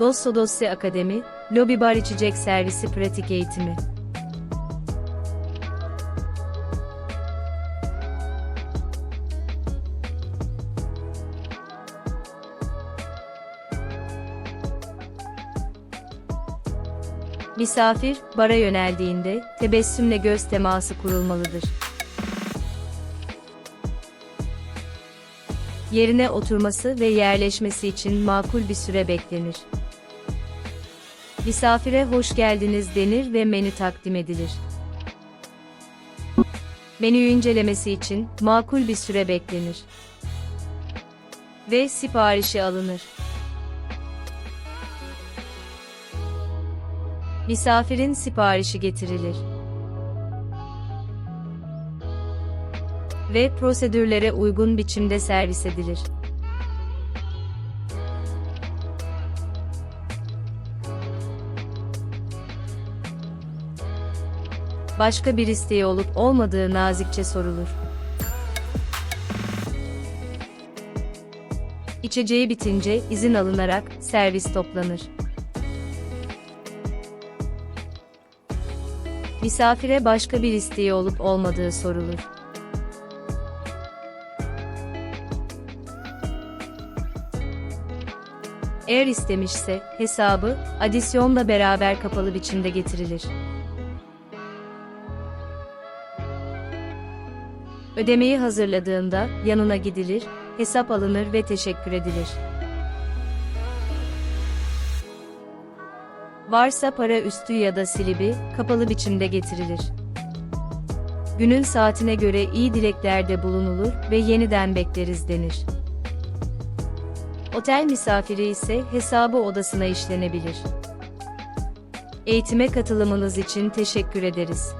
Dosso Dossi Akademi, Lobi Bar İçecek Servisi Pratik Eğitimi. Misafir, bara yöneldiğinde, tebessümle göz teması kurulmalıdır. Yerine oturması ve yerleşmesi için makul bir süre beklenir. Misafire hoş geldiniz denir ve menü takdim edilir. Menüyü incelemesi için makul bir süre beklenir. Ve siparişi alınır. Misafirin siparişi getirilir. Ve prosedürlere uygun biçimde servis edilir. Başka bir isteği olup olmadığı nazikçe sorulur. İçeceği bitince izin alınarak servis toplanır. Misafire başka bir isteği olup olmadığı sorulur. Eğer istemişse, hesabı, adisyonla beraber kapalı biçimde getirilir. Ödemeyi hazırladığında, yanına gidilir, hesap alınır ve teşekkür edilir. Varsa para üstü ya da silibi, kapalı biçimde getirilir. Günün saatine göre iyi dileklerde bulunulur ve yeniden bekleriz denir. Otel misafiri ise hesabı odasına işlenebilir. Eğitime katılımınız için teşekkür ederiz.